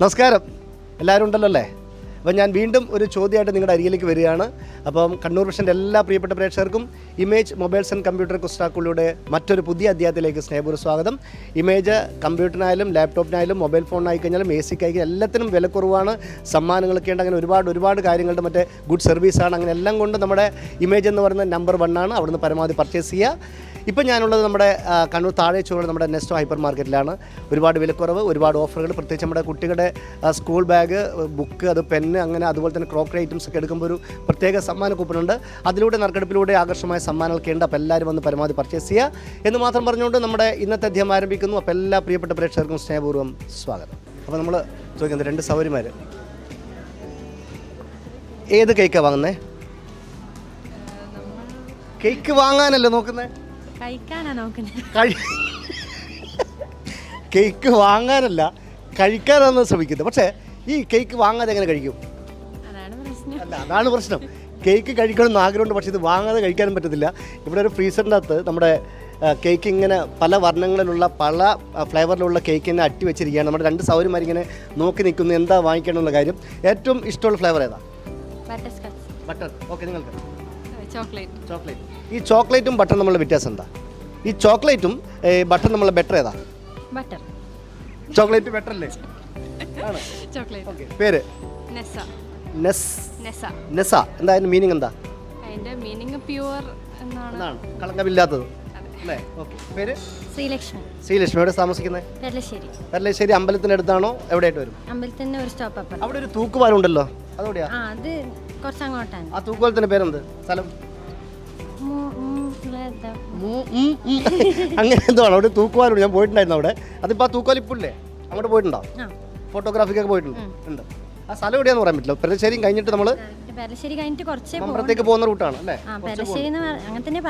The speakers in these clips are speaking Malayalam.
നമസ്കാരം. എല്ലാവരും ഉണ്ടല്ലോ അല്ലേ? അപ്പം ഞാൻ വീണ്ടും ഒരു ചോദ്യമായിട്ട് നിങ്ങളുടെ അരികിലേക്ക് വരികയാണ്. അപ്പം കണ്ണൂർ വിഷന്റെ എല്ലാ പ്രിയപ്പെട്ട പ്രേക്ഷകർക്കും ഇമേജ് മൊബൈൽസ് ആൻഡ് കമ്പ്യൂട്ടർ കുസ്റ്റാക്കുകളുടെ മറ്റൊരു പുതിയ അധ്യായത്തിലേക്ക് സ്നേഹപൂർവ സ്വാഗതം. ഇമേജ് കമ്പ്യൂട്ടറിനായാലും ലാപ്ടോപ്പിനായാലും മൊബൈൽ ഫോണിനായി കഴിഞ്ഞാലും എ സിക്കായി എല്ലാത്തിനും വിലക്കുറവാണ്. സമ്മാനങ്ങളൊക്കെ ഉണ്ട്. അങ്ങനെ ഒരുപാട് ഒരുപാട് കാര്യങ്ങളുടെ മറ്റേ ഗുഡ് സർവീസാണ്. അങ്ങനെ എല്ലാം കൊണ്ട് നമ്മുടെ ഇമേജ് എന്ന് പറയുന്ന നമ്പർ വണ്ണാണ് അവിടുന്ന് പരമാവധി പർച്ചേസ് ചെയ്യുക. ഇപ്പം ഞാനുള്ളത് നമ്മുടെ കണ്ണൂർ താഴെ ചുവട് നമ്മുടെ നെസ്റ്റോ ഹൈപ്പർ മാർക്കറ്റിലാണ്. ഒരുപാട് വിലക്കുറവ് ഒരുപാട് ഓഫറുകൾ. പ്രത്യേകിച്ച് നമ്മുടെ കുട്ടികളുടെ സ്കൂൾ ബാഗ് ബുക്ക് അത് പെന്ന് അങ്ങനെ അതുപോലെ തന്നെ ക്രോക്കറി ഐറ്റംസ് ഒക്കെ എടുക്കുമ്പോൾ ഒരു പ്രത്യേക സമ്മാന കൂപ്പണുണ്ട്. അതിലൂടെ നറുക്കെടുപ്പിലൂടെ ആകർഷമായ സമ്മാനങ്ങളൊക്കെ ഉണ്ട്. അപ്പോൾ എല്ലാവരും വന്ന് പരമാവധി പർച്ചേസ് ചെയ്യുക. എന്ന് മാത്രം പറഞ്ഞുകൊണ്ട് നമ്മുടെ ഇന്നത്തെ അധ്യയം ആരംഭിക്കുന്നു. അപ്പോൾ എല്ലാ പ്രിയപ്പെട്ട പ്രേക്ഷകർക്കും സ്നേഹപൂർവം സ്വാഗതം. അപ്പോൾ നമ്മൾ ചോദിക്കുന്നത് രണ്ട് സൗകര്യമാർ ഏത് കേക്കാണ് വാങ്ങുന്നത് കേക്ക് വാങ്ങാനല്ലേ നോക്കുന്നത് കഴിക്കാനാ നോക്കുന്നത് കേക്ക് വാങ്ങാനല്ല കഴിക്കാനാണ് ശ്രമിക്കുന്നത്. പക്ഷേ ഈ കേക്ക് വാങ്ങാതെ എങ്ങനെ കഴിക്കും? അതാണ് പ്രശ്നം. അല്ല അതാണ് പ്രശ്നം. കേക്ക് കഴിക്കണമെന്ന് ആഗ്രഹമുണ്ട് പക്ഷേ ഇത് വാങ്ങാതെ കഴിക്കാനും പറ്റത്തില്ല. ഇവിടെ ഒരു ഫ്രീസറിന്റെ അകത്ത് നമ്മുടെ കേക്ക് ഇങ്ങനെ പല വർണങ്ങളിലുള്ള പല ഫ്ലേവറിലുള്ള കേക്ക് ഇങ്ങനെ അട്ടി വെച്ചിരിക്കുകയാണ്. നമ്മുടെ രണ്ട് സൗകര്യമാരിങ്ങനെ നോക്കി നിൽക്കുന്നു എന്താ വാങ്ങിക്കണമെന്നുള്ള കാര്യം. ഏറ്റവും ഇഷ്ടമുള്ള ഫ്ലേവർ ഏതാ? ബട്ടർ. ഓക്കെ നിങ്ങൾക്ക് ചോക്ലേറ്റ്. ചോക്ലേറ്റ്. ഈ ചോക്ലേറ്റും ബട്ടർ തമ്മിലുള്ള വ്യത്യാസം എന്താ? ഈ ചോക്ലേറ്റും ബട്ടർ തമ്മിലുള്ള ബെറ്റർ ഏതാ? ബട്ടർ. ചോക്ലേറ്റ് ബെറ്റർ അല്ലേ ആണ്. ചോക്ലേറ്റ്. ഓക്കേ പേര്? നെസ നെസ്. നെസ നെസ എന്താ അതിന്റെ മീനിങ് എന്താ? അതിന്റെ മീനിങ് പ്യുവർ എന്നാണ്. കളങ്കമില്ലാത്തത്. അല്ലേ? ഓക്കെ. പേര്? ശ്രീലക്ഷ്മി. ശ്രീലക്ഷ്മി. എവിടെ താമസിക്കുന്നത്? പെരളശ്ശേരി. പെരളശ്ശേരി അമ്പലത്തിന്റെ അടുത്താണോ? എവിടെയായിട്ട് വരും? അമ്പലത്തിന്റെ ഒരു സ്റ്റോപ്പ് അവിടെ ഒരു തൂക്കുപാലം ഉണ്ടല്ലോ. അതോടെയാ ആ അത് കുറച്ച് അങ്ങോട്ടാണ് ആ തൂക്കുപാലത്തിന്റെ പേരെന്ത്? സ്ഥലം. അങ്ങനെ എന്തോ അവിടെ തൂക്കുവാനുണ്ട് ഞാൻ പോയിട്ടുണ്ടായിരുന്നു അവിടെ. അതിപ്പോൾ ആ തൂക്കുപാലം ഇപ്പോൾ ഇല്ലേ അങ്ങോട്ട് പോയിട്ടുണ്ടോ? ഫോട്ടോഗ്രാഫിക്കൊക്കെ പോയിട്ടുണ്ട്. ഉണ്ട്. ആ സ്ഥലം എവിടെയാന്ന് പറയാൻ പറ്റില്ല. പെരശ്ശേരിയും കഴിഞ്ഞിട്ട് നമ്മൾ പെരശ്ശേരി കഴിഞ്ഞിട്ട് കുറച്ച് പോകും മമ്പറത്തേക്ക് പോകുന്ന റൂട്ടാണ് അല്ലേ? പെരശ്ശേരി അങ്ങനെ തന്നെ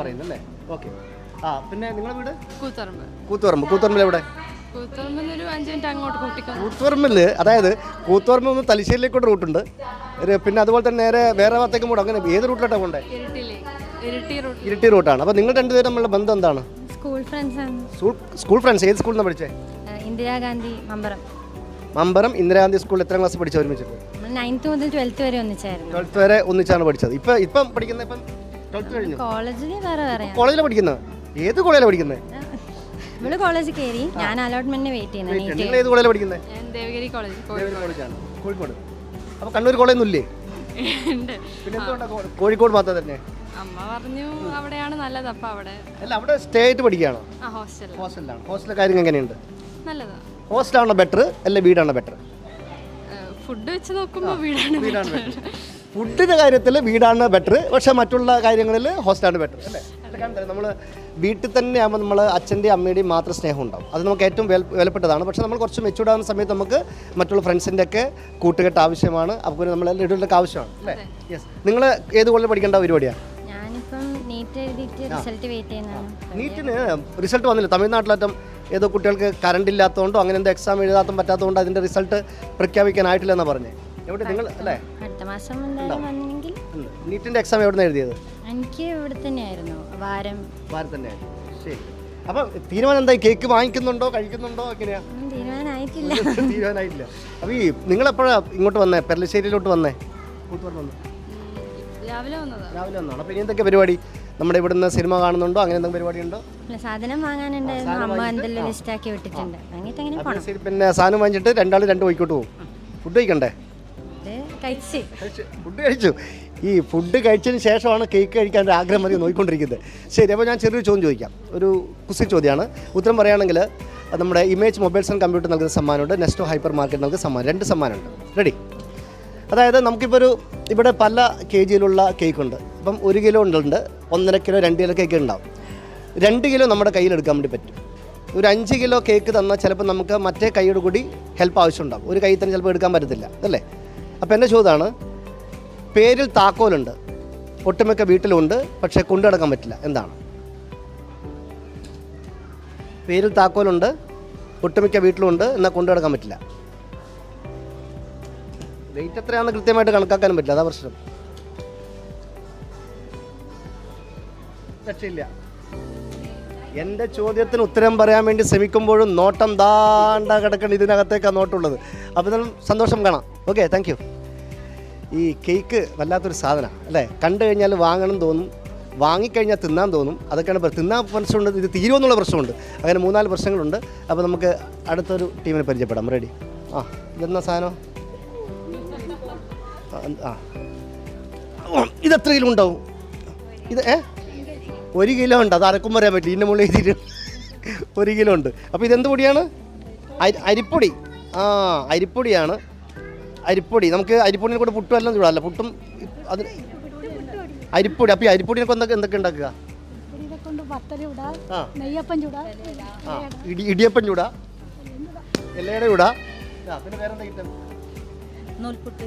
പറയുന്നത് അല്ലേ? ഓക്കെ. ആ പിന്നെ നിങ്ങളുടെ വീട്? കൂത്തുറമ്പ് കൂത്തുപറമ്പ്. കൂത്തുപറമ്പിൽ എവിടെ? കൂത്തുപറമ്പിൽ അതായത് കൂത്തുപറമ്പ് നിന്ന് തലശ്ശേരിലേക്കൂടെ റൂട്ടുണ്ട് ഒരു പിന്നെ അതുപോലെ തന്നെ നേരെ വേറെ ഭാഗത്തേക്കും കൂടെ അങ്ങനെ ഏത് റൂട്ടിലോട്ടാണ് പോകണ്ടേ ഇരിട്ടി റൂട്ട് ഇരിട്ടി റൂട്ടാണ് അപ്പോൾ നിങ്ങൾ രണ്ടുപേരും തമ്മിലുള്ള ബന്ധം എന്താണ്? സ്കൂൾ ഫ്രണ്ട്സ് ആണ്. സ്കൂൾ ഫ്രണ്ട്സ് ഏത് സ്കൂളിൽ നിന്ന് പഠിച്ചേ? ഇന്ദിരാഗാന്ധി മമ്പറം. മമ്പറം ഇന്ദിരാഗാന്ധി സ്കൂളിൽ എത്ര ക്ലാസ് പഠിച്ച ഒരുമിച്ചിട്ട്? നമ്മൾ നയൻത്ത് മുതൽ ട്വൽത്ത് വരെ ഒന്നിച്ചായിരുന്നു. ട്വൽത്ത് വരെ ഒന്നിച്ചാണ് പഠിച്ചത്. ഇപ്പം ഇപ്പം പഠിക്കുന്ന ഇപ്പം ട്വൽത്ത് കഴിഞ്ഞു? കോളേജിൽ വേറെ വേറെ കോളേജിൽ പഠിക്കുന്നത് ഏത് കോളേജിലാണ് പഠിക്കുന്നത് ഇവൾ കോളേജിൽ കയറി ഞാൻ അലോട്ട്മെന്റിന് വെയിറ്റ് ചെയ്യുന്നത് ഏത് കോളേജിലാണ് പഠിക്കുന്നത് ഞാൻ ദേവഗിരി കോളേജ് കോളേജാണ് കോഴിക്കോട്. അപ്പോൾ കണ്ണൂർ കോളേജൊന്നും ഇല്ലേ? ഉണ്ട്. പിന്നെ കോഴിക്കോട് മാത്രം തന്നെ? അമ്മ പറഞ്ഞു അവിടെയാണ് നല്ലത് അപ്പൊ അവിടെ. അല്ല അവിടെ സ്റ്റേ ആയിട്ട് പഠിക്കുകയാണോ? ഹോസ്റ്റലിൽ ഹോസ്റ്റൽ ഹോസ്റ്റലിലാണ്. ഹോസ്റ്റലിലെ കാര്യങ്ങൾ എങ്ങനെയുണ്ട്? നല്ലതാ. ഹോസ്റ്റലാണോ ബെറ്റർ അല്ല വീടാണോ ബെറ്റർ ഫുഡ് വെച്ച് നോക്കുമ്പോ വീടാണ് വീടാണ് ബെറ്റർ ഫുഡിന്റെ കാര്യത്തിൽ വീടാണ് ബെറ്റർ പക്ഷെ മറ്റുള്ള കാര്യങ്ങളിൽ ഹോസ്റ്റലാണ് ബെറ്റർ അല്ലേ? നമ്മൾ വീട്ടിൽ തന്നെ ആകുമ്പോൾ നമ്മൾ അച്ഛന്റെയും അമ്മയുടെയും മാത്രം സ്നേഹം ഉണ്ടാവും. അത് നമുക്ക് ഏറ്റവും വില വിലപ്പെട്ടതാണ്. പക്ഷേ നമ്മൾ കുറച്ച് മെച്ചൂർഡ് ആവുന്ന സമയത്ത് നമുക്ക് മറ്റുള്ള ഫ്രണ്ട്സിന്റെ ഒക്കെ കൂട്ടുകെട്ട് ആവശ്യമാണ്. അപ്പോൾ നമ്മൾ എല്ലാവരുടെ ആവശ്യമാണ് അല്ലേ? യെസ് നിങ്ങൾ ഏത് കോളേജിൽ പഠിക്കേണ്ട പരിപാടിയാണ് നീറ്റിന് റിസൾട്ട് വന്നില്ല. തമിഴ്നാട്ടിലറ്റം ഏതോ കുട്ടികൾക്ക് കറണ്ട് ഇല്ലാത്തതുകൊണ്ടോ അങ്ങനെ എന്തോ എക്സാം എഴുതാത്തും പറ്റാത്തതുകൊണ്ട് അതിന്റെ റിസൾട്ട് പ്രഖ്യാപിക്കാനായിട്ടില്ലെന്നാണ് പറഞ്ഞത് എവിടെ നിങ്ങൾ അല്ലേ? നീറ്റിന്റെ എക്സാം എവിടെ നിന്ന് എഴുതിയത്? എനിക്ക് ഇവിടെ തന്നെയായിരുന്നു. വാരം. വാരം തന്നെ ശരി. അപ്പം തീരുമാനം എന്തായി? കേക്ക് വാങ്ങിക്കുന്നുണ്ടോ? കഴിക്കുന്നുണ്ടോ? എങ്ങനെയാ? ഒന്നും തീരുമാനമായിട്ടില്ല. തീരുമാനമായിട്ടില്ല. അപ്പോൾ ഈ എപ്പോഴാ ഇങ്ങോട്ട് വന്നേ? പെരലശ്ശേരിയിലോട്ട് വന്നേ? വന്നു? രാവിലെ വന്നതാ. രാവിലെ വന്നാണ് ഇനി എന്തൊക്കെ പരിപാടി? നമ്മുടെ ഇവിടുന്ന് സിനിമ കാണുന്നുണ്ടോ? അങ്ങനെ എന്തെങ്കിലും പരിപാടി ഉണ്ടോ അല്ല, സാധനം വാങ്ങാനുണ്ടായിരുന്നു. അമ്മ എന്തെല്ലാം ലിസ്റ്റ് ആക്കി വിട്ടിട്ടുണ്ട്. വാങ്ങിയിട്ട് അങ്ങനെ പോണം. ശരി പിന്നെ സാധനം വാങ്ങിച്ചിട്ട് രണ്ടാൾ രണ്ട് പോയിക്കോട്ട് പോകും ഫുഡ് കഴിക്കണ്ടേ? ഇത് കഴിച്ചു. ഫുഡ് കഴിച്ചു. ഈ ഫുഡ് കഴിച്ചതിന് ശേഷമാണ് കേക്ക് കഴിക്കാൻ ഒരു ആഗ്രഹം മതി നോക്കിക്കൊണ്ടിരിക്കുന്നത് ശരി അപ്പോൾ ഞാൻ ചെറിയൊരു ചോദ്യം ചോദിക്കാം. ഒരു കുസി ചോദ്യമാണ്. ഉത്തരം പറയുകയാണെങ്കിൽ നമ്മുടെ ഇമേജ് മൊബൈൽസ് ആൻഡ് കമ്പ്യൂട്ടർ നൽകുന്ന സമ്മാനമുണ്ട് നെസ്റ്റോ ഹൈപ്പർ മാർക്കറ്റ് നൽകുന്ന സമ്മാനം രണ്ട് സമ്മാനമുണ്ട്. റെഡി അതായത് നമുക്കിപ്പോൾ ഒരു ഇവിടെ പല കെ ജിയിലുള്ള കേക്കുണ്ട് ഇപ്പം ഒരു കിലോ ഉണ്ട് ഒന്നര കിലോ രണ്ട് കിലോ കേക്ക് ഉണ്ടാവും. രണ്ട് കിലോ നമ്മുടെ കയ്യിൽ എടുക്കാൻ വേണ്ടി പറ്റും. ഒരു അഞ്ച് കിലോ കേക്ക് തന്നാൽ ചിലപ്പോൾ നമുക്ക് മറ്റേ കൈയോട് കൂടി ഹെൽപ്പ് ആവശ്യമുണ്ടാവും. ഒരു കൈ തന്നെ ചിലപ്പോൾ എടുക്കാൻ പറ്റത്തില്ല അല്ലേ? അപ്പോൾ എന്റെ ചോദ്യമാണ് പേരിൽ താക്കോലുണ്ട്. ഒട്ടുമിക്ക വീട്ടിലുണ്ട് പക്ഷേ കൊണ്ടു നടക്കാൻ പറ്റില്ല. എന്താണ്? പേരിൽ താക്കോലുണ്ട്. ഒട്ടുമിക്ക വീട്ടിലുണ്ട് എന്നാൽ കൊണ്ടു നടക്കാൻ പറ്റില്ല. വെയിറ്റ് എത്രയാണെന്ന് കൃത്യമായിട്ട് കണക്കാക്കാനും പറ്റില്ല. അതാ പ്രശ്നം. രക്ഷയില്ല. എന്റെ ചോദ്യത്തിന് ഉത്തരം പറയാൻ വേണ്ടി ശ്രമിക്കുമ്പോഴും നോട്ടം ദാണ്ട കിടക്കണം ഇതിനകത്തേക്കാണ് നോട്ടുള്ളത്. അപ്പോൾ സന്തോഷം കാണാം. ഓക്കെ താങ്ക് ഈ കേക്ക് വല്ലാത്തൊരു സാധനമാണ് അല്ലേ? കണ്ടു കഴിഞ്ഞാൽ വാങ്ങണം തോന്നും വാങ്ങിക്കഴിഞ്ഞാൽ തിന്നാൻ തോന്നും. അതൊക്കെയാണ് പ്ര- തിന്നാൻ പ്രശ്നമുണ്ട് ഇത് തീരുമെന്നുള്ള പ്രശ്നമുണ്ട്. അങ്ങനെ മൂന്നാൽ പ്രശ്നങ്ങളുണ്ട്. അപ്പോൾ നമുക്ക് അടുത്തൊരു ടീമിനെ പരിചയപ്പെടാം. റെഡി ആ ഇതെന്നാ സാധനം? ആ, ഇത് എത്ര കിലോ ഉണ്ടാവും? ഇത് ഏ? ഒരു കിലോ ഉണ്ട്. അത് അരക്കും പറയാൻ പറ്റില്ല. ഇതിന്റെ മുകളിൽ എഴുതിയിട്ട് ഒരു കിലോ ഉണ്ട്. അപ്പോൾ ഇതെന്ത് പൊടിയാണ്? അരി അരിപ്പൊടി. ആ അരിപ്പൊടിയാണ്. അരിപ്പൊടി. നമുക്ക് അരിപ്പൊടിനെ കൂടെ പുട്ടും എല്ലാം ചൂടാല്ല പുട്ടും അത് അരിപ്പൊടി. അപ്പോൾ ഈ അരിപ്പൊടിനെ കൊണ്ട് എന്തൊക്കെ ഉണ്ടാക്കുക? ഇടിയപ്പൻ ചൂടാ ആ. ചൂടാ. ആ. ഇടിയപ്പം ചൂടാ. എല്ലയുടെ ചൂടാ. പിന്നെ വേറെ എന്താ കിട്ടും നൂൽപുട്ട്.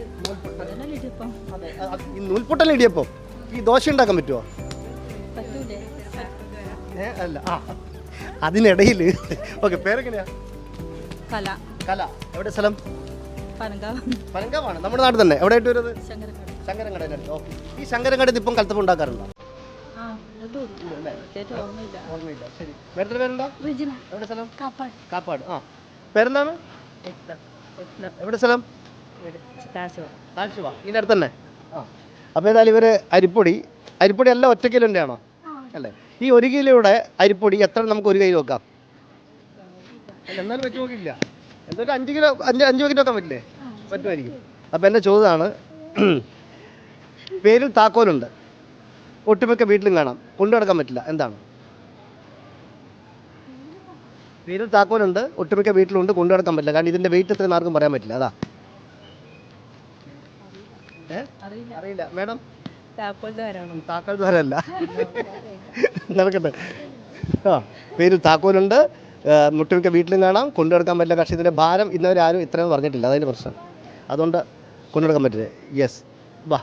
ഇടിയപ്പം. അതെ. ഈ നൂൽപുട്ടല്ല ഇടിയപ്പം? ഈ ദോശ ഉണ്ടാക്കാൻ പറ്റുമോ അല്ല. ആ. അതിനിടയിൽ ഓക്കെ പേരെങ്ങനെയാ? കല. കല. എവിടെ സ്ഥലം? പനങ്കാവാണ്. നമ്മുടെ നാട് തന്നെ. എവിടെ ആയിട്ട് വരുന്നത് ശങ്കരങ്കട ഓക്കെ. ഈ ശങ്കരങ്കടയിൽ ഇപ്പം കലത്തപ്പം ഉണ്ടാക്കാറുണ്ടോ? ഓർമ്മയില്ല. ശരി. വേറെ പേരുണ്ടോ? റിജിന. എവിടെ സ്ഥലം? കാപ്പാട്. കാപ്പാട്. ആ. പേരെന്താണ്? എവിടെ സ്ഥലം? താഴ്ചവ. ഇതിന്റെ അടുത്ത് തന്നെ? ആ. അപ്പോൾ ഏതായാലും ഇവർ അരിപ്പൊടി അരിപ്പൊടി എല്ലാം ഒറ്റ കിലോന്റെ ആണോ? അല്ലേ? ഈ ഒരു കിലോയുടെ അരിപ്പൊടി എത്ര നമുക്ക് ഒരു കയ്യിൽ വെക്കാം? അല്ല എന്നാലും വെച്ച് നോക്കില്ല എന്തൊരു അഞ്ച് കിലോ അഞ്ച് അഞ്ച് കിലോ വെക്കാൻ പറ്റില്ലേ? പറ്റുമായിരിക്കും. അപ്പോൾ എന്റെ ചോദ്യമാണ് പേരിൽ താക്കോലുണ്ട്. ഒട്ടുമിക്ക വീട്ടിലും കാണാം. കൊണ്ടുനടക്കാൻ പറ്റില്ല. എന്താണ്? പേരിൽ താക്കോലുണ്ട് ഒട്ടുമിക്ക വീട്ടിലുണ്ട് കൊണ്ടുനടക്കാൻ പറ്റില്ല. കാരണം ഇതിന്റെ വെയിറ്റ് എത്രയും ആർക്കും പറയാൻ പറ്റില്ല. അതാ. അറിയില്ല. മേഡം? താക്കോൽ ദ്വാരമല്ല നടക്കട്ടെ. ആ പേരിൽ താക്കോലുണ്ട് മുട്ടുമിക്ക വീട്ടിലും കാണാം കൊണ്ടുനടക്കാൻ പറ്റില്ല. പക്ഷേ ഇതിന്റെ ഭാരം ഇന്നവരെ ആരും ഇത്രയും പറഞ്ഞിട്ടില്ല. അതിന്റെ പ്രശ്നം. അതുകൊണ്ട് കൊണ്ടു നടക്കാൻ പറ്റില്ല? യെസ് വാ.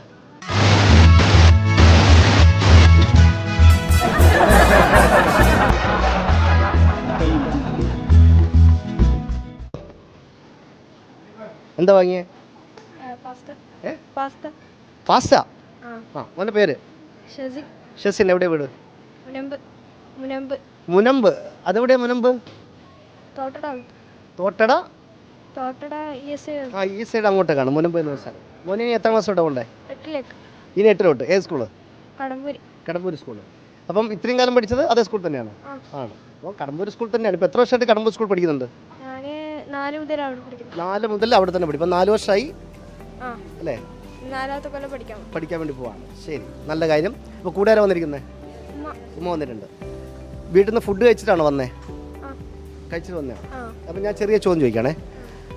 എന്താ വാങ്ങിയേ? പാസ്ത. ആ. മോന്റെ പേര്? ഷസി ഷെസിൻ എവിടെ വീട്? മുനമ്പ്. അതെവിടെയാ മുനമ്പ്? തോട്ടട? തോട്ടട ഇ എസ് ആ ഈ സൈഡ് അങ്ങോട്ടേക്കാണ്. മുനമ്പ് എന്ന സ്ഥലം മോനെ ഇനി എത്ര ക്ലാസ് കൊണ്ടേ എട്ടിലേക്ക്. ഇനി എട്ടിലോട്ട്. ഏത് സ്കൂൾ? കടമ്പൂരി. കടമ്പൂർ സ്കൂൾ. അപ്പം ഇത്രയും കാലം പഠിച്ചത് അതേ സ്കൂൾ തന്നെയാണ്? ആ. ആണ്. അപ്പോൾ കടമ്പൂർ സ്കൂൾ തന്നെയാണ്. ഇപ്പോൾ എത്ര വർഷമായിട്ട് കടമ്പൂർ സ്കൂൾ പഠിക്കുന്നുണ്ട്? ഞാൻ നാല് മുതൽ അവിടെ പഠിക്കുന്നു നാല് മുതൽ അവിടെ തന്നെ പഠിക്കും. ഇപ്പം നാല് വർഷമായി ആ. അല്ലേ? നാലാമത്തെ കൊല്ലം പഠിക്കാം പഠിക്കാൻ വേണ്ടി പോവാണ്. ശരി. നല്ല കാര്യം. അപ്പോൾ കൂടെ ആരാ വന്നിരിക്കുന്നത് ഉമ്മ. ഉമ്മ വന്നിട്ടുണ്ട്. വീട്ടിൽ നിന്ന് ഫുഡ് കഴിച്ചിട്ടാണോ വന്നേ? ആ. കഴിച്ചിട്ട് വന്നേ ആ. അപ്പം ഞാൻ ചെറിയ ചോദ്യം ചോദിക്കണേ.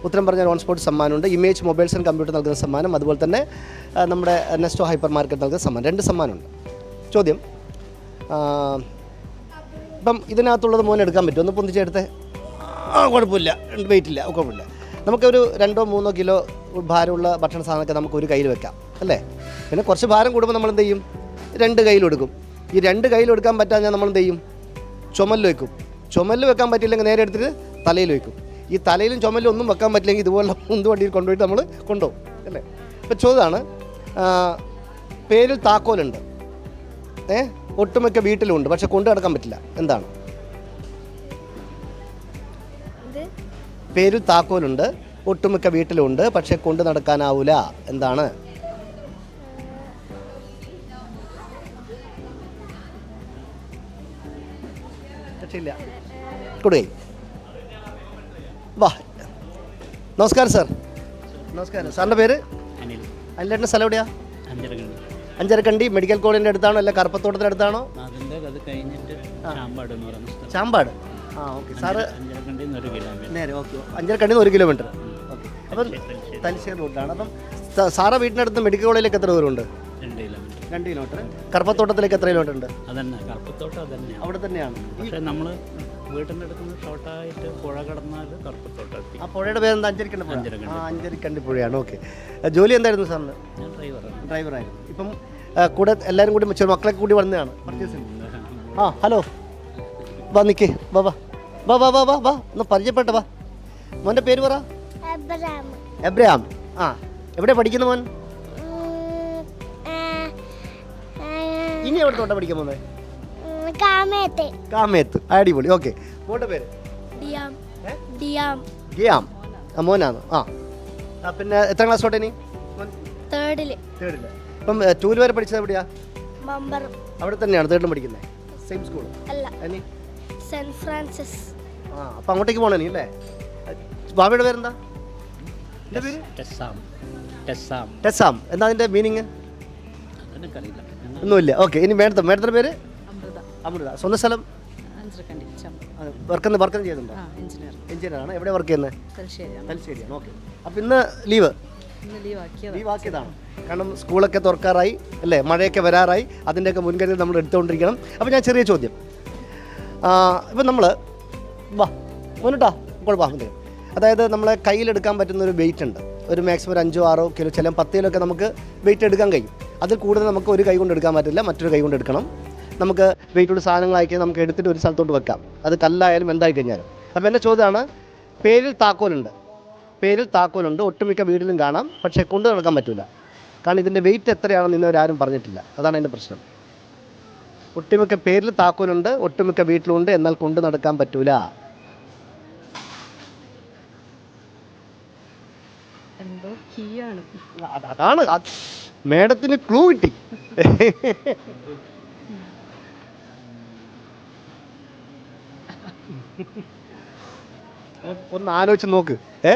ഉത്തരം പറഞ്ഞാൽ ഓൺ സ്പോട്ട് സമ്മാനമുണ്ട്. ഇമേജ് മൊബൈൽസ് ആൻഡ് കമ്പ്യൂട്ടർ നൽകുന്ന സമ്മാനം അതുപോലെ തന്നെ നമ്മുടെ നെസ്റ്റോ ഹൈപ്പർ മാർക്കറ്റ് നൽകുന്ന സമ്മാനം. രണ്ട് സമ്മാനമുണ്ട്. ചോദ്യം. ഇപ്പം ഇതിനകത്തുള്ളത് മോനെ എടുക്കാൻ പറ്റുമോ? ഒന്ന് പൊന്തിച്ചെടുത്ത് ആ കുഴപ്പമില്ല. വെയിറ്റ് ഇല്ല. കുഴപ്പമില്ല. നമുക്കൊരു രണ്ടോ മൂന്നോ കിലോ ഭാരമുള്ള ഭക്ഷണ സാധനമൊക്കെ നമുക്ക് ഒരു കയ്യിൽ വെക്കാം. അല്ലേ? പിന്നെ കുറച്ച് ഭാരം കൂടുമ്പോൾ നമ്മൾ എന്ത് ചെയ്യും? രണ്ട് കയ്യിലെടുക്കും ഈ രണ്ട് കയ്യിലെടുക്കാൻ പറ്റാഞ്ഞാൽ നമ്മൾ എന്ത് ചെയ്യും? ചുമലിൽ വെക്കും. ചുമലിൽ വെക്കാൻ പറ്റില്ലെങ്കിൽ നേരെ എടുത്തിട്ട് തലയിൽ വെക്കും. ഈ തലയിലും ചുമലും ഒന്നും വെക്കാൻ പറ്റില്ലെങ്കിൽ ഇതുപോലെ മുന്ത് വണ്ടിയിൽ കൊണ്ടുപോയിട്ട് നമ്മൾ കൊണ്ടുപോകും അല്ലേ? ഇപ്പം ചോദ്യമാണ് പേരിൽ താക്കോലുണ്ട്. ഏ? ഒട്ടുമിക്ക വീട്ടിലുണ്ട് പക്ഷെ കൊണ്ടു നടക്കാൻ പറ്റില്ല. എന്താണ്? പേരിൽ താക്കോലുണ്ട് ഒട്ടുമിക്ക വീട്ടിലുണ്ട് പക്ഷെ കൊണ്ടു നടക്കാനാവൂല. എന്താണ്? രക്ഷയില്ല കൊടുകൈ വാ. നമസ്കാരം സാർ. നമസ്കാരം. സാറിന്റെ പേര്? അനിൽ. അനിലേട്ടന്റെ സ്ഥലം എവിടെയാ? അഞ്ചരക്കണ്ടി. മെഡിക്കൽ കോളേജിന്റെ അടുത്താണോ അല്ല കറുപ്പത്തോട്ടത്തിന്റെ അടുത്താണോ? ചാമ്പാട് ആ ഓക്കെ. സാറ് നേരെ ഓക്കെ. അഞ്ചരക്കണ്ടിന്ന് ഒരു കിലോമീറ്റർ. ഓക്കെ. അപ്പം തലശ്ശേരി. റൂട്ടാണ്. അപ്പം സാറ വീട്ടിനടുത്ത് മെഡിക്കൽ കോളേജിലേക്ക് എത്ര ദൂരമുണ്ട്? രണ്ട് കിലോമീറ്റർ. കറുപ്പത്തോട്ടത്തിലേക്ക് എത്ര കിലോമീറ്റർ ഉണ്ട്? അവിടെ തന്നെയാണ്. പക്ഷേ നമ്മൾ വീട്ടിന്റെ അടുത്ത് നിന്ന് ഷോർട്ടായിട്ട് പുഴ കടന്നാൽ കറുപ്പത്തോട്ടം ആ പുഴയുടെ പേരെന്താ? എന്താ അഞ്ചരിക്കണ്ടി പുഴ. അഞ്ചരിക്കണ്ട ആ അഞ്ചരിക്കണ്ടി പുഴയാണ്. ഓക്കെ. ജോലി എന്തായിരുന്നു സാറിന്? ഞാൻ ഡ്രൈവറാണ് ഡ്രൈവറായിരുന്നു. ഇപ്പം കൂടെ എല്ലാവരും കൂടി ചെറു മക്കളെ കൂടി വന്നതാണ്. പർച്ചേസിങ് ആ ഹലോ. വാ നിക്കേ. വാ വാ. വാ വാ വാ വാ. വാ ഒന്ന് പരിചയപ്പെട്ട വാ. മോന്റെ പേര് പറ. എബ്രഹാം. എബ്രഹാം. ആ എവിടെ പഠിക്കുന്നു മോൻ? ഇനി എവിടെ തൊട്ടാ പഠിക്കാൻ പോന്നെ കാമേത്തെ. കാമേത്ത്. അടിപൊളി. ഓക്കെ. മോളുടെ പേര്? ഡിയാം? ഡിയാം ഗിയാം ആ മോനാണ്? ആ. പിന്നെ എത്ര ക്ലാസ് തൊട്ടേ നീ? തേർഡിൽ. തേർഡില്ല ഇപ്പം ടൂൽ വരെ പഠിച്ചത് എവിടെയാ? ബമ്പർ അവിടെ തന്നെയാണ്? തേർഡിലും പഠിക്കുന്നത് സെയിം സ്കൂൾ അല്ല. Saint Francis. ആ അപ്പം അങ്ങോട്ടേക്ക് പോകണം നീ അല്ലേ? ബാബയുടെ പേരെന്താ? എന്റെ പേര്? ടെസ്സാം. ടെസ്സാം. ടെസ്സാം. എന്താ അതിന്റെ മീനിങ്? ഒന്നുമില്ല. ഓക്കെ ഇനി മേഡത്തെ മേഡത്തിന്റെ പേര്? അമൃത സ്വന്തം സ്ഥലം? വർക്ക് വർക്ക് ചെയ്യുന്നുണ്ടോ? എഞ്ചിനീയർ ആണ്. എവിടെ വർക്ക് ചെയ്യുന്നത് തലശ്ശേരിയാണ്. ഓക്കെ അപ്പം ഇന്ന് ലീവ് ലീവ് ആക്കിയതാണ്. കാരണം സ്കൂളൊക്കെ തുറക്കാറായി അല്ലേ? മഴയൊക്കെ വരാറായി. അതിന്റെയൊക്കെ മുൻകരുതൽ നമ്മൾ എടുത്തുകൊണ്ടിരിക്കണം. അപ്പോൾ ഞാൻ ചെറിയ ചോദ്യം. ഇപ്പം നമ്മൾ വാ മുന്നോട്ടാ. കുഴപ്പമില്ല അതായത് നമ്മളെ കയ്യിലെടുക്കാൻ പറ്റുന്ന ഒരു വെയിറ്റ് ഉണ്ട്. ഒരു മാക്സിമം ഒരു അഞ്ചോ ആറോ കിലോ ചില പത്ത് കിലോ ഒക്കെ നമുക്ക് വെയിറ്റ് എടുക്കാൻ കഴിയും. അതിൽ കൂടുതൽ നമുക്ക് ഒരു കൈ കൊണ്ട് എടുക്കാൻ പറ്റില്ല. മറ്റൊരു കൈ കൊണ്ട് എടുക്കണം. നമുക്ക് വെയിറ്റുള്ള സാധനങ്ങളാക്കി നമുക്ക് എടുത്തിട്ട് ഒരു സ്ഥലത്തോട്ട് വെക്കാം. അത് കല്ലായാലും എന്തായി കഴിഞ്ഞാലും അപ്പോൾ എന്റെ ചോദ്യമാണ് പേരിൽ താക്കോലുണ്ട്. പേരിൽ താക്കോലുണ്ട് ഒട്ടുമിക്ക വീട്ടിലും കാണാം പക്ഷേ കൊണ്ടു നടക്കാൻ പറ്റില്ല കാരണം ഇതിന്റെ വെയിറ്റ് എത്രയാണെന്ന് ഇന്നവരാരും പറഞ്ഞിട്ടില്ല. അതാണ് എന്റെ പ്രശ്നം. ഒട്ടുമിക്ക പേരിൽ താക്കോലുണ്ട് ഒട്ടുമിക്ക വീട്ടിലുണ്ട് എന്നാൽ കൊണ്ടു നടക്കാൻ പറ്റൂല. അതാണ് അത് മേഡത്തിന് ക്ലൂ കിട്ടി. ഒന്ന് ആലോചിച്ച് നോക്ക്. ഏ?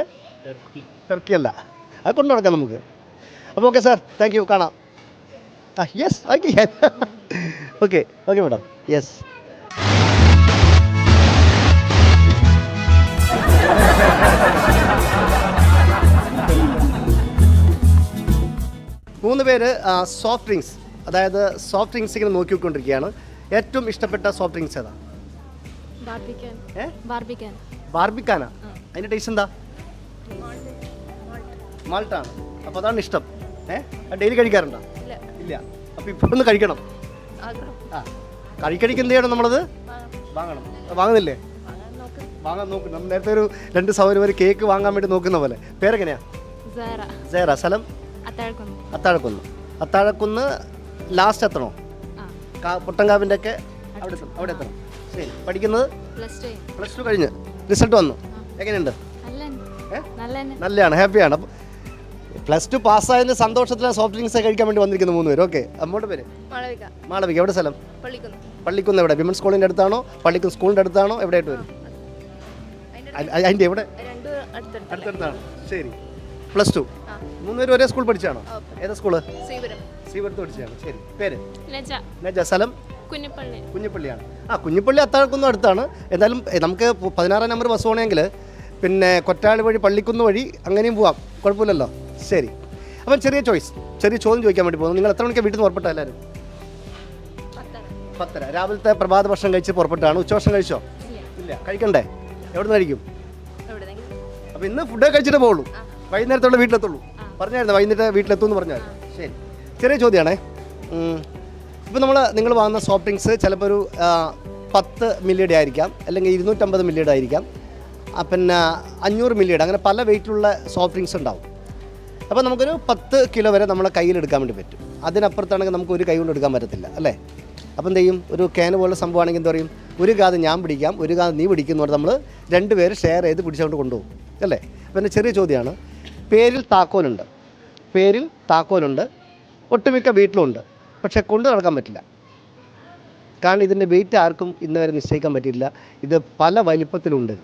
ടർക്കി അല്ല. അത് കൊണ്ടു നടക്കാം നമുക്ക്. അപ്പോൾ ഓക്കെ സാർ താങ്ക് യു കാണാം. ആ yes okay okay okay madam yes മൂന്ന് പേര് സോഫ്റ്റ് ഡ്രിങ്ക്സ് അതായത് സോഫ്റ്റ് ഡ്രിങ്ക്സ് ഇങ്ങനെ നോക്കിക്കൊണ്ടിരിക്കുകയാണ്. ഏറ്റവും ഇഷ്ടപ്പെട്ട സോഫ്റ്റ് ഡ്രിങ്ക്സ് ഏതാ? ബാർബിക്കാൻ ഏ? ബാർബിക്കാനാ അതിന്റെ ടേസ്റ്റ് എന്താ? മാൾട്ടാണ് അപ്പോൾ അതാണ് ഇഷ്ടം. ഏ? ഡെയിലി കഴിക്കാറുണ്ടോ? ഇല്ല. അപ്പോൾ ഇപ്പോൾ ഒന്ന് കഴിക്കണം. ആ. കഴിക്കടിക്ക് എന്ത് ചെയ്യണം നമ്മളത്? വാങ്ങണം. വാങ്ങുന്നില്ലേ? വാങ്ങാൻ നോക്ക്. നമ്മൾ നേരത്തെ ഒരു രണ്ട് സൗകര്യം ഒരു കേക്ക് വാങ്ങാൻ വേണ്ടി നോക്കുന്ന പോലെ. പേരെങ്ങനെയാ? സാറ. സ്ഥലം? അത്താഴക്കൊന്നു. അത്താഴക്കുന്ന്. ലാസ്റ്റ് എത്തണോ? പൊട്ടൻകാവിന്റെ ഒക്കെ അവിടെ എത്തണം അവിടെ എത്തണം ശരി പഠിക്കുന്നത്? പ്ലസ് ടു കഴിഞ്ഞ്. റിസൾട്ട് വന്നു. എങ്ങനെയുണ്ട്? നല്ലതാണ്. ഹാപ്പിയാണ് പ്ലസ് ടു പാസ്സായതിന്റെ സന്തോഷത്തിലാണ് സോഫ്റ്റ് ഡ്രിങ്ക്സ് കഴിക്കാൻ വേണ്ടി വന്നിരിക്കുന്ന മൂന്ന് പേര്. ഓക്കെ അമ്മോട്ട് പേര്? മാളവിക. എവിടെ സ്ഥലം? പള്ളിക്കുന്നു. എവിടെ? വിമൻസ് സ്കൂളിന്റെ അടുത്താണോ? പള്ളിക്കുന്ന് സ്കൂളിന്റെ അടുത്താണോ? എവിടെയായിട്ട് വരും? അതിന്റെ എവിടെ? അടുത്തടുത്താണ്. ശരി. പ്ലസ് ടു പേര് ഒരേ സ്കൂൾ പഠിച്ചാണോ? ഏതാ സ്കൂൾ ശ്രീപുരം. സീവർത്ത് പഠിച്ചാണ്. ശരി. പേര്? ലജ. സ്ഥലം? കുഞ്ഞപ്പള്ളി. കുഞ്ഞിപ്പള്ളിയാണ്. ആ കുഞ്ഞിപ്പള്ളി അത്താഴക്കുന്ന് അടുത്താണ്. എന്തായാലും നമുക്ക് പതിനാറാം നമ്പർ ബസ് പോകണമെങ്കിൽ പിന്നെ കൊറ്റാളി വഴി പള്ളിക്കുന്ന് വഴി അങ്ങനെയും പോവാം. കുഴപ്പമില്ലല്ലോ. ശരി. അപ്പം ചെറിയ ചോയ്സ് ചെറിയ ചോദ്യം ചോദിക്കാൻ വേണ്ടി പോകുന്നു. നിങ്ങൾ എത്ര മണിക്ക് വീട്ടിൽ നിന്ന് പുറപ്പെട്ട എല്ലാവരും? പത്തര. രാവിലത്തെ പ്രഭാത ഭക്ഷണം കഴിച്ച് പുറപ്പെട്ടാണ്. ഉച്ചഭക്ഷണം കഴിച്ചോ? ഇല്ല. കഴിക്കണ്ടേ? എവിടെ നിന്ന് കഴിക്കും? അപ്പം ഇന്ന് ഫുഡ് കഴിച്ചിട്ട് പോകുള്ളൂ വൈകുന്നേരത്തോടെ വീട്ടിലെത്തുള്ളൂ. പറഞ്ഞായിരുന്നു? വൈകുന്നേരത്തെ വീട്ടിലെത്തുമെന്ന് പറഞ്ഞായിരുന്നു. ശരി. ചെറിയ ചോദ്യമാണേ. ഇപ്പോൾ നമ്മൾ നിങ്ങൾ വാങ്ങുന്ന സോഫ്റ്റ് ഡ്രിങ്ക്സ് ചിലപ്പോൾ ഒരു പത്ത് മില്ലിയുടെ ആയിരിക്കാം അല്ലെങ്കിൽ ഇരുന്നൂറ്റമ്പത് മില്ലിയുടെ ആയിരിക്കാം. പിന്നെ അഞ്ഞൂറ് മില്ലിയുടെ അങ്ങനെ പല വെയിറ്റിലുള്ള സോഫ്റ്റ് ഡ്രിങ്ക്സ് ഉണ്ടാവും. അപ്പോൾ നമുക്കൊരു പത്ത് കിലോ വരെ നമ്മളെ കയ്യിലെടുക്കാൻ വേണ്ടി പറ്റും. അതിനപ്പുറത്താണെങ്കിൽ നമുക്ക് ഒരു കൈ കൊണ്ട് എടുക്കാൻ പറ്റത്തില്ല അല്ലേ? അപ്പം എന്ത് ചെയ്യും? ഒരു ക്യാൻ പോലുള്ള സംഭവമാണെങ്കിൽ എന്താ പറയും? ഒരു കാത് ഞാൻ പിടിക്കാം ഒരു കാത് നീ പിടിക്കുന്ന പറഞ്ഞാൽ നമ്മൾ രണ്ട് പേര് ഷെയർ ചെയ്ത് പിടിച്ചുകൊണ്ട് കൊണ്ടുപോകും അല്ലേ? എന്റെ ചെറിയ ചോദ്യമാണ് പേരിൽ താക്കോലുണ്ട്. പേരിൽ താക്കോലുണ്ട് ഒട്ടുമിക്ക വീട്ടിലുണ്ട് പക്ഷേ കൊണ്ടു നടക്കാൻ പറ്റില്ല. കാരണം ഇതിന്റെ വെയിറ്റ് ആർക്കും ഇന്ന് വരെ നിശ്ചയിക്കാൻ പറ്റിയില്ല ഇത് പല വലിപ്പത്തിലുണ്ട്.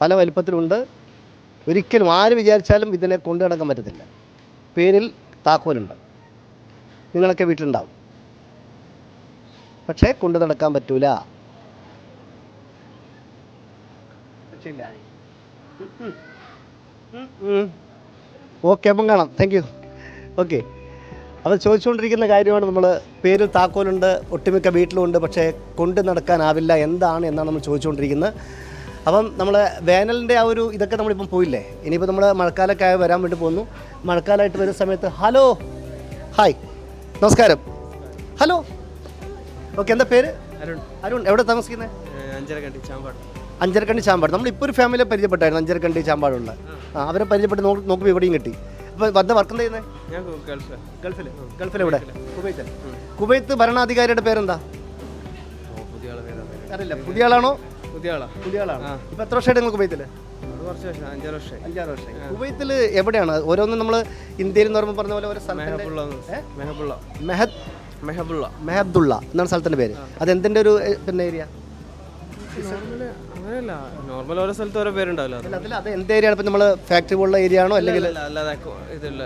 പല വലിപ്പത്തിലുണ്ട്. ഒരിക്കലും ആര് വിചാരിച്ചാലും ഇതിനെ കൊണ്ടു നടക്കാൻ പറ്റത്തില്ല. പേരിൽ താക്കോലുണ്ട്. നിങ്ങളൊക്കെ വീട്ടിലുണ്ടാവും. പക്ഷേ കൊണ്ടു നടക്കാൻ പറ്റൂല. ഓക്കെ അപ്പം കാണാം. താങ്ക് യു ഓക്കെ അപ്പോൾ ചോദിച്ചുകൊണ്ടിരിക്കുന്ന കാര്യമാണ് നമ്മൾ പേരിൽ താക്കോലുണ്ട് ഒട്ടുമിക്ക വീട്ടിലുമുണ്ട് പക്ഷേ കൊണ്ടു നടക്കാനാവില്ല എന്താണ് എന്നാണ് നമ്മൾ ചോദിച്ചുകൊണ്ടിരിക്കുന്നത്. അപ്പം നമ്മൾ വേനലിന്റെ ആ ഒരു ഇതൊക്കെ നമ്മളിപ്പം പോയില്ലേ? ഇനിയിപ്പോൾ നമ്മൾ മഴക്കാലമൊക്കെ ആയി വരാൻ വേണ്ടി പോന്നു മഴക്കാലമായിട്ട് വരുന്ന സമയത്ത് ഹലോ ഹായ് നമസ്കാരം ഹലോ ഓക്കെ എന്താ പേര്? അരുൺ. അരുൺ എവിടെ താമസിക്കുന്നത്? അഞ്ചരക്കണ്ടി ചാമ്പാട്. അഞ്ചരക്കണ്ടി ചാമ്പാട്. നമ്മളിപ്പോൾ ഒരു ഫാമിലിയെ പരിചയപ്പെട്ടായിരുന്നു അഞ്ചരക്കണ്ടി ചാമ്പാടുള്ള. ആ. അവരെ പരിചയപ്പെട്ട് നോക്ക് നോക്കുമ്പോൾ ഇവിടെയും കിട്ടി. വന്ന വർക്ക് എന്താ ചെയ്യുന്നത് ഞാൻ ഗൾഫ്. ഗൾഫിൽ ഗൾഫിൽ ഇവിടെ കുവൈത്ത്. കുവൈത്ത് ഭരണാധികാരിയുടെ പേരെന്താ? അറിയില്ല. പുതിയ ആളാണോ? പുതിയ ആളാ. പുതിയ ആളാണ്? ഇപ്പൊ എത്ര വർഷമായിട്ട് നിങ്ങൾ കുവൈത്തിൽ വർഷം അഞ്ചാറ് കുവൈത്തിൽ എവിടെയാണ്? ഓരോന്നും നമ്മൾ ഇന്ത്യയിൽ എന്ന് പറയുമ്പോൾ പറഞ്ഞ പോലെ മെഹബുള്ള മെഹബുള്ള. എന്നാണ് സ്ഥലത്തിന്റെ പേര്. അത് എന്തിന്റെ ഒരു പിന്നെ ഏരിയ അങ്ങനെയല്ല. നോർമൽ ഓരോ സ്ഥലത്ത് ഓരോ പേരുണ്ടാവില്ല അത്. അതിൽ അത് എന്ത് ഏരിയ ആണ്? ഇപ്പം നമ്മൾ ഫാക്ടറി പോലുള്ള ഏരിയ ആണോ? അല്ലെങ്കിൽ അല്ല, അല്ലാതെ ഇതില്ല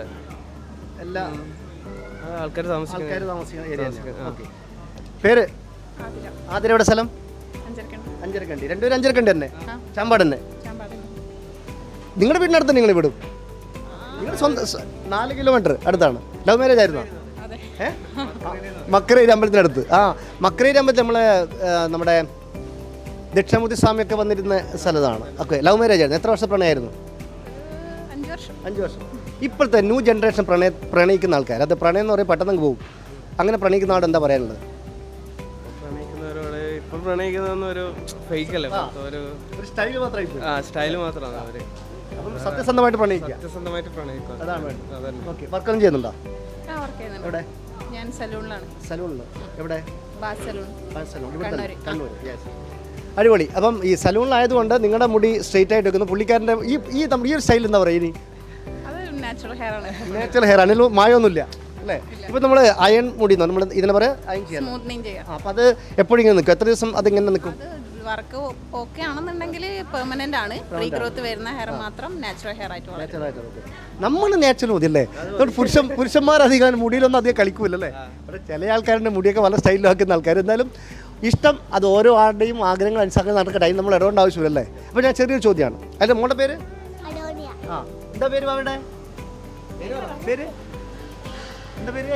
എല്ലാ ആൾക്കാർ താമസിക്കുന്ന ആൾക്കാർ താമസിക്കുന്ന ഏരിയ ഓക്കെ. പേര്? ആതിരയുടെ സ്ഥലം? അഞ്ചരക്കണ്ടി. രണ്ടുപേരും അഞ്ചരക്കണ്ടി തന്നെ? ചമ്പാട് തന്നെ നിങ്ങളുടെ വീടിനടുത്ത് നിങ്ങൾ വിടും. നിങ്ങൾ സ്വന്തം നാല് കിലോമീറ്റർ അടുത്താണ്. ലവ് മാരേജ് ആയിരുന്നു? ഏ? ആ, മക്കരേരി അമ്പലത്തിനടുത്ത്. ആ മക്കരേരി അമ്പലത്തിൽ നമ്മളെ നമ്മുടെ ദക്ഷിണമൂർത്തി സ്വാമിയൊക്കെ വന്നിരുന്ന സ്ഥലമാണ് ഓക്കെ ലവ് മാരേജ് ആയിരുന്നു. എത്ര വർഷം പ്രണയമായിരുന്നു? അഞ്ച് വർഷം. ഇപ്പോഴത്തെ ന്യൂ ജനറേഷൻ പ്രണയ പ്രണയിക്കുന്ന ആൾക്കാർ അത് പ്രണയം എന്ന് പറയുമ്പോൾ പെട്ടെന്ന് അങ്ങ് പോകും. അങ്ങനെ പ്രണയിക്കുന്ന ആൾ എന്താ പറയാനുള്ളത്? പ്രണയിക്കുന്നവരോട് ഇപ്പം പ്രണയിക്കുന്നതൊന്നും ഒരു ഫേക്ക് അല്ലേ? മൊത്തം ഒരു ഒരു സ്റ്റൈൽ മാത്രമായി ആ സ്റ്റൈൽ മാത്രമാണ് അവർ. അപ്പം സത്യസന്ധമായിട്ട് പ്രണയിക്കുക. സത്യസന്ധമായിട്ട് പ്രണയിക്കുക. അതാണ് വേണ്ടത്. അതന്നെ. ഓക്കെ വർക്കൊന്നും ചെയ്യുന്നുണ്ടോ? ആ വർക്ക് ചെയ്യുന്നുണ്ട്. എവിടെ? ഞാൻ സലൂണിലാണ്. സലൂണിൽ എവിടെ? ബാസ് സലൂൺ തന്നെ. കണ്ണൂർ യെസ് അടിപൊളി. അപ്പം ഈ സലൂണിലായതുകൊണ്ട് നിങ്ങളുടെ മുടി സ്ട്രെയിറ്റ് ആയിട്ട് വെക്കുന്നു പുള്ളിക്കാരന്റെ ഈ ഈ നമ്മുടെ ഈ ഒരു സ്റ്റൈൽ എന്താ പറയുക ഇനി? അത് നാച്ചുറൽ ഹെയർ ആണ്. മായൊന്നുമില്ല അല്ലേ ഇപ്പം നമ്മൾ അയൺ മുടി നമ്മൾ ഇതിനെ പറയാം അയൺ ചെയ്യാം. അപ്പം അത് എപ്പോഴും ഇങ്ങനെ നിൽക്കും? എത്ര ദിവസം അതിങ്ങനെ നിൽക്കും? അത് വർക്ക് ഓക്കെ ആണെന്നുണ്ടെങ്കിൽ പെർമനന്റ് ആണ്. റീഗ്രോത്ത് വരുന്ന ഹെയർ മാത്രം നാച്ചുറൽ ഹെയർ ആയിട്ട് നമ്മൾ നാച്ചുറൽ മതി അല്ലേ? പുരുഷൻ പുരുഷന്മാർ അധികം മുടിയിലൊന്നും അധികം കളിക്കൂലല്ലേ ചില ആൾക്കാരുടെ മുടിയൊക്കെ വളരെ സ്റ്റൈലിലാക്കുന്ന ആൾക്കാർ എന്നാലും ഇഷ്ടം അത് ഓരോ ആളുടെയും ആഗ്രഹങ്ങൾ അനുസരിച്ച് നടക്കട്ടെ. അതിന് നമ്മൾ ഇടവേണ്ട ആവശ്യമില്ലല്ലേ? അപ്പോൾ ഞാൻ ചെറിയൊരു ചോദ്യമാണ്. അതിന്റെ മോളുടെ പേര്? ആ എന്താ പേര് അവരുടെ പേര് എന്താ പേര്?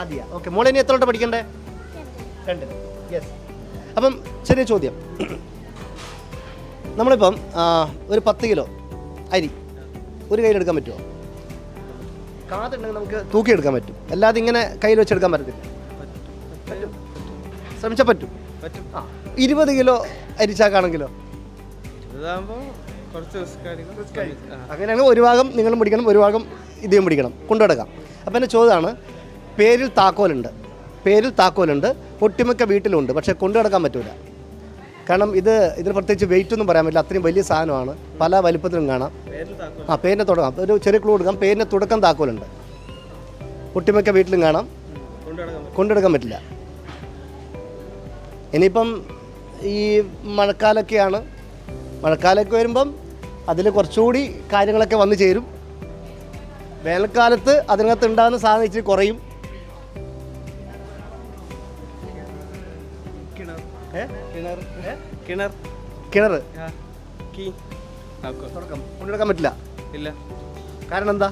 ആദ്യ. ഓക്കെ മോളെ ഇനി എത്ര പഠിക്കണ്ടേ? രണ്ട്. യെസ് അപ്പം ചെറിയ ചോദ്യം. നമ്മളിപ്പം ഒരു പത്ത് കിലോ അരി ഒരു കയ്യിലെടുക്കാൻ പറ്റുമോ കാതുണ്ടെങ്കിൽ നമുക്ക് തൂക്കിയെടുക്കാൻ പറ്റും. അല്ലാതെ ഇങ്ങനെ കയ്യിൽ വെച്ചെടുക്കാൻ പറ്റത്തില്ല. പറ്റും ശ്രമിച്ചാൽ പറ്റും. പറ്റും. ആ ഇരുപത് കിലോ അരിച്ചാക്കാണെങ്കിലോ? ഇതാകുമ്പോൾ കുറച്ച്. അങ്ങനെയാണെങ്കിൽ ഒരു ഭാഗം നിങ്ങളും പിടിക്കണം ഒരു ഭാഗം ഇതേയും പിടിക്കണം കൊണ്ടുനടക്കാം. അപ്പം എന്റെ ചോദ്യമാണ് പേരിൽ താക്കോലുണ്ട്. പേരിൽ താക്കോലുണ്ട് ഒട്ടുമിക്ക വീട്ടിലുണ്ട് പക്ഷേ കൊണ്ടു നടക്കാൻ പറ്റൂല. കാരണം ഇത് ഇതിന് പ്രത്യേകിച്ച് വെയിറ്റ് ഒന്നും പറയാൻ പറ്റില്ല. അത്രയും വലിയ സാധനമാണ്. പല വലിപ്പത്തിലും കാണാം. ആ പേരിന്റെ തുടക്കം ഒരു ചെറിയ ക്ലൂ കൊടുക്കാം. പേരിന്റെ തുടക്കം താക്കോലുണ്ട്. ഒട്ടുമിക്ക വീട്ടിലും കാണാം. കൊണ്ടുനടക്കാൻ പറ്റില്ല. ഇനിയിപ്പം ഈ മഴക്കാലമൊക്കെയാണ് മഴക്കാലമൊക്കെ വരുമ്പം അതിൽ കുറച്ചുകൂടി കാര്യങ്ങളൊക്കെ വന്നു ചേരും. വേനൽക്കാലത്ത് അതിനകത്ത് ഉണ്ടാകുന്ന സാധനം ഇച്ചിരി കുറയും. കിണർ. കിണർ. തുടക്കം. കൊണ്ടെടുക്കാൻ പറ്റില്ല. ഇല്ല. കാരണം എന്താ?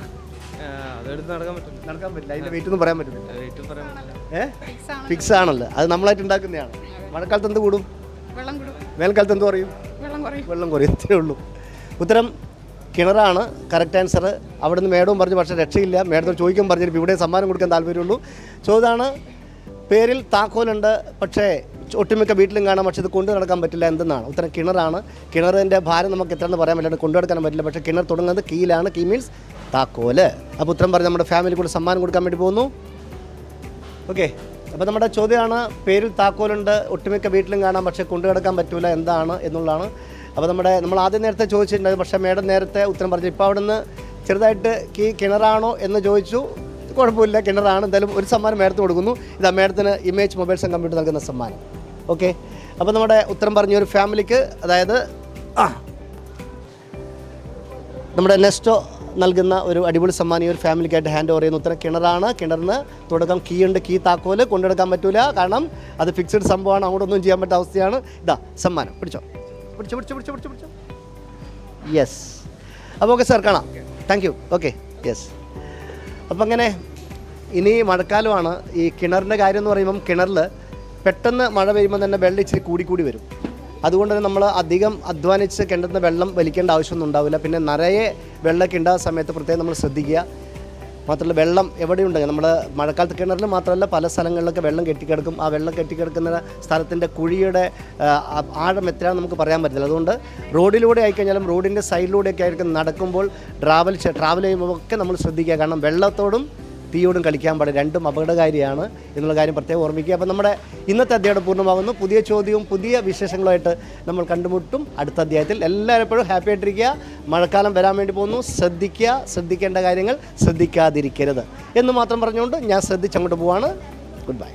അതെടുത്ത് നടക്കാൻ പറ്റില്ല. നടക്കാൻ പറ്റില്ല. അതിന്റെ വെയിറ്റ് ഒന്നും പറയാൻ പറ്റില്ല. റേറ്റും പറയാൻ പറ്റില്ല. ഫിക്സ് ആണല്ലോ. അത് നമ്മളായിട്ട് ഉണ്ടാക്കുന്നതാണ്. മഴക്കാലത്ത് എന്ത് കൂടും? വെള്ളം കൂടും. വേനൽക്കാലത്ത് എന്ത് പറയും വെള്ളം കുറയും. വെള്ളം കുറയത്തേ ഉള്ളൂ. ഉത്തരം കിണറാണ്. കറക്റ്റ് ആൻസർ അവിടെ നിന്ന് മേഡവും പറഞ്ഞു പക്ഷേ രക്ഷയില്ല. മേഡത്തിന് ചോദിക്കാൻ പറഞ്ഞു ഇവിടെ സമ്മാനം കൊടുക്കാൻ താല്പര്യമുള്ളൂ. ചോദ്യമാണ് പേരിൽ താക്കോലുണ്ട്. പക്ഷേ ഒട്ടുമിക്ക വീട്ടിലും കാണാം. പക്ഷേ ഇത് കൊണ്ടു നടക്കാൻ പറ്റില്ല എന്തെന്നാണ്? ഉത്തരം കിണറാണ്. കിണറിന്റെ ഭാരം നമുക്ക് എത്രയെന്ന് പറയാൻ പറ്റില്ല. കൊണ്ടു നടക്കാൻ പറ്റില്ല. പക്ഷേ കിണർ തുടങ്ങുന്നത് കീയിലാണ്. കീ മീൻസ് താക്കോൽ അപ്പോൾ ഉത്തരം പറഞ്ഞ് നമ്മുടെ ഫാമിലി കൂടെ സമ്മാനം കൊടുക്കാൻ വേണ്ടി പോകുന്നു. ഓക്കെ അപ്പോൾ നമ്മുടെ ചോദ്യമാണ് പേരിൽ താക്കോലുണ്ട് ഒട്ടുമിക്ക വീട്ടിലും കാണാം പക്ഷേ കൊണ്ടു കിടക്കാൻ പറ്റൂല എന്താണ് എന്നുള്ളതാണ്. അപ്പോൾ നമ്മുടെ നമ്മൾ ആദ്യം നേരത്തെ ചോദിച്ചിട്ടുണ്ടായിരുന്നു പക്ഷേ മേഡം നേരത്തെ ഉത്തരം പറഞ്ഞു. ഇപ്പോൾ അവിടെ ചെറുതായിട്ട് കീ കിണറാണോ എന്ന് ചോദിച്ചു. കുഴപ്പമില്ല കിണറാണ്. എന്തായാലും ഒരു സമ്മാനം മേഡത്തിന് കൊടുക്കുന്നു. ഇതാ മേഡത്തിന് ഇമേജ് മൊബൈൽസ് ആൻഡ് കമ്പ്യൂട്ടർ നൽകുന്ന സമ്മാനം. ഓക്കെ അപ്പോൾ നമ്മുടെ ഉത്തരം പറഞ്ഞ ഒരു ഫാമിലിക്ക് അതായത് ആ നമ്മുടെ നെസ്റ്റോ നൽകുന്ന ഒരു അടിപൊളി സമ്മാനം ഈ ഒരു ഫാമിലിക്കായിട്ട് ഹാൻഡ് ഓവർ ചെയ്യുന്ന ഉത്തരം കിണറാണ്. കിണറിന് തുടക്കം കീ ഉണ്ട് കീ താക്കോൽ കൊണ്ടെടുക്കാൻ പറ്റൂല. കാരണം അത് ഫിക്സഡ് സംഭവമാണ്. അങ്ങോട്ടൊന്നും ചെയ്യാൻ പറ്റാത്ത അവസ്ഥയാണ്. ഇതാ സമ്മാനം. പിടിച്ചോ. പിടിച്ചോ പിടിച്ചോ പിടിച്ചോ പിടിച്ചോ പിടിച്ചോ. യെസ് അപ്പോൾ ഓക്കെ സാർ കാണാം. താങ്ക് യു ഓക്കെ യെസ് അപ്പം അങ്ങനെ ഇനി മഴക്കാലമാണ്. ഈ കിണറിന്റെ കാര്യം എന്ന് പറയുമ്പം കിണറിൽ പെട്ടെന്ന് മഴ പെയ്യുമ്പോൾ തന്നെ വെള്ളം ഇച്ചിരി കൂടി കൂടി വരും. അതുകൊണ്ട് തന്നെ നമ്മൾ അധികം അധ്വാനിച്ച് കിണറ്റുന്ന വെള്ളം വലിക്കേണ്ട ആവശ്യമൊന്നും ഉണ്ടാവില്ല. പിന്നെ നിറയെ വെള്ളമൊക്കെ ഉണ്ടാകുന്ന സമയത്ത് പ്രത്യേകം നമ്മൾ ശ്രദ്ധിക്കുക. മാത്രമല്ല വെള്ളം എവിടെയുണ്ടെങ്കിൽ നമ്മൾ മഴക്കാലത്ത് കിണറിൽ മാത്രമല്ല പല സ്ഥലങ്ങളിലൊക്കെ വെള്ളം കെട്ടിക്കിടക്കും. ആ വെള്ളം കെട്ടിക്കിടക്കുന്ന സ്ഥലത്തിന്റെ കുഴിയുടെ ആഴം എത്രയാണെന്ന് നമുക്ക് പറയാൻ പറ്റില്ല. അതുകൊണ്ട് റോഡിലൂടെ ആയിക്കഴിഞ്ഞാലും റോഡിന്റെ സൈഡിലൂടെയൊക്കെ ആയിരിക്കും നടക്കുമ്പോൾ ട്രാവൽ ട്രാവൽ ചെയ്യുമ്പോൾ ഒക്കെ നമ്മൾ ശ്രദ്ധിക്കുക. കാരണം വെള്ളത്തോടും തീയോടും കളിക്കാൻ പാടില്ല. രണ്ടും അപകടകാരിയാണ് എന്നുള്ള കാര്യം പ്രത്യേകം ഓർമ്മിക്കുക. അപ്പം നമ്മുടെ ഇന്നത്തെ അധ്യായം പൂർണമാകുന്നു. പുതിയ ചോദ്യവും പുതിയ വിശേഷങ്ങളുമായിട്ട് നമ്മൾ കണ്ടുമുട്ടും അടുത്ത അധ്യായത്തിൽ. എല്ലായ്പ്പോഴും ഹാപ്പി ആയിട്ടിരിക്കുക. മഴക്കാലം വരാൻ വേണ്ടി പോകുന്നു. ശ്രദ്ധിക്കുക ശ്രദ്ധിക്കേണ്ട കാര്യങ്ങൾ ശ്രദ്ധിക്കാതിരിക്കരുത്. എന്ന് മാത്രം പറഞ്ഞുകൊണ്ട് ഞാൻ ശ്രദ്ധിച്ചങ്ങോട്ട് പോവാണ്. Good bye